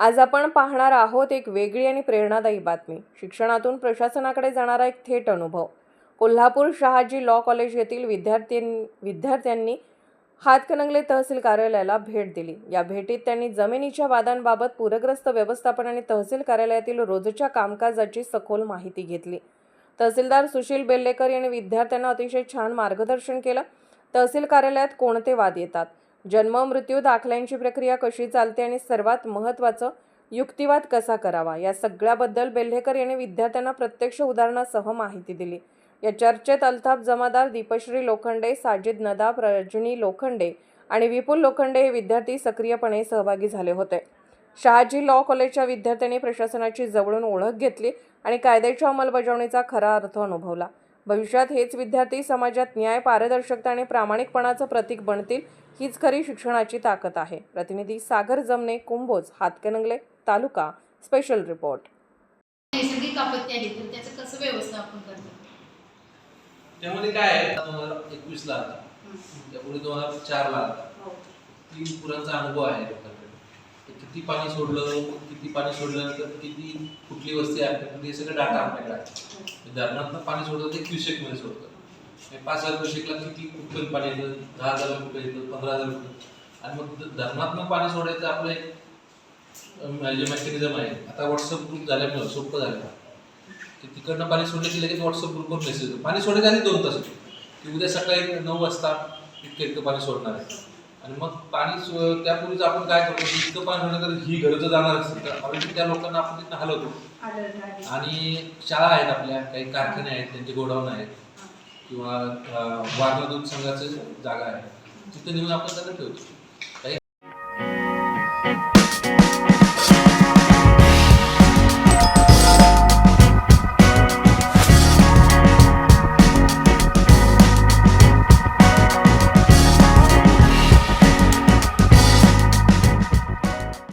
आज आपण पाहणार आहोत एक वेगळी आणि प्रेरणादायी बातमी. शिक्षणातून प्रशासनाकडे जाणारा एक थेट अनुभव. कोल्हापूर शहाजी लॉ कॉलेज येथील विद्यार्थी विद्यार्थ्यांनी हातकणंगले तहसील कार्यालयाला भेट दिली. या भेटीत त्यांनी जमिनीच्या वादांबाबत पूरग्रस्त व्यवस्थापन आणि तहसील कार्यालयातील रोजच्या कामकाजाची सखोल माहिती घेतली. तहसीलदार सुशील बेल्लेकर यांनी विद्यार्थ्यांना अतिशय छान मार्गदर्शन केलं. तहसील कार्यालयात कोणते वाद येतात? जन्म मृत्यू दाखल्यांची प्रक्रिया कशी चालते आणि सर्वात महत्त्वाचं युक्तिवाद कसा करावा? या सगळ्याबद्दल बेल्हेकर यांनी विद्यार्थ्यांना प्रत्यक्ष उदाहरणासह माहिती दिली. या चर्चेत अल्ताफ जमादार दीपश्री लोखंडे साजिद नदाब रजनी लोखंडे आणि विपुल लोखंडे हे विद्यार्थी सक्रियपणे सहभागी झाले होते. शहाजी लॉ कॉलेजच्या विद्यार्थ्यांनी प्रशासनाची जवळून ओळख घेतली आणि कायद्याच्या अंमलबजावणीचा खरा अर्थ अनुभवला. भविष्यात हेच विद्यार्थी समाजात न्याय पारदर्शकता आणि प्रामाणिकपणाचं प्रतीक बनतील हीच खरी शिक्षणाची ताकद आहे. प्रतिनिधी सागर जमने कुंभोज हातकणंगले तालुका स्पेशल रिपोर्ट. नैसर्गिक आपत्ती आली तर त्याचं कसं व्यवस्थापन करतो त्यामध्ये काय आहे? दोन हजार एकवीस ला आला त्यापुढे दोन हजार चार ला आला तीन पुरांचा अनुभव आहे लोकांकडे. किती पाणी सोडलं किती पाणी सोडल्यानंतर किती कुठली वस्ती आहे हे सगळं डाटा आपल्याकडे आहे. धरणातनं पाणी सोडतं ते क्युसेकमध्ये सोडतं. पाच हजार क्युसेकला किती कुठलं पाणी येतं? दहा हजार कुठे येतं? पंधरा हजार कुठं आणि मग ध- धरणातनं पाणी सोडायचं आपलं एक जे म्हणजे मेकॅनिझम आहे. आता व्हॉट्सअप ग्रुप झाल्यामुळे सोपं झालं. की तिकडनं पाणी सोडलं की लगेच व्हॉट्सअप ग्रुपवर मेसेज पाणी सोडायचं आधी दोन तास की उद्या सकाळी नऊ वाजता इतकं इतकं पाणी सोडणार आहे. आणि मग पाणी त्यापूर्वीच आपण काय करतो इतकं पाणी सोडलं तर ही घरं जर जाणार असतील. तर ऑलरेडी त्या लोकांना आपण तिथं हलवतो. आणि शाळा आहेत आपल्या. काही कारखाने आहेत त्यांचे गोडाऊन आहेत. किंवा वारणा दूध संघाचं जागा आहे. तिथे नेऊन आपण त्यांना ठेवतो.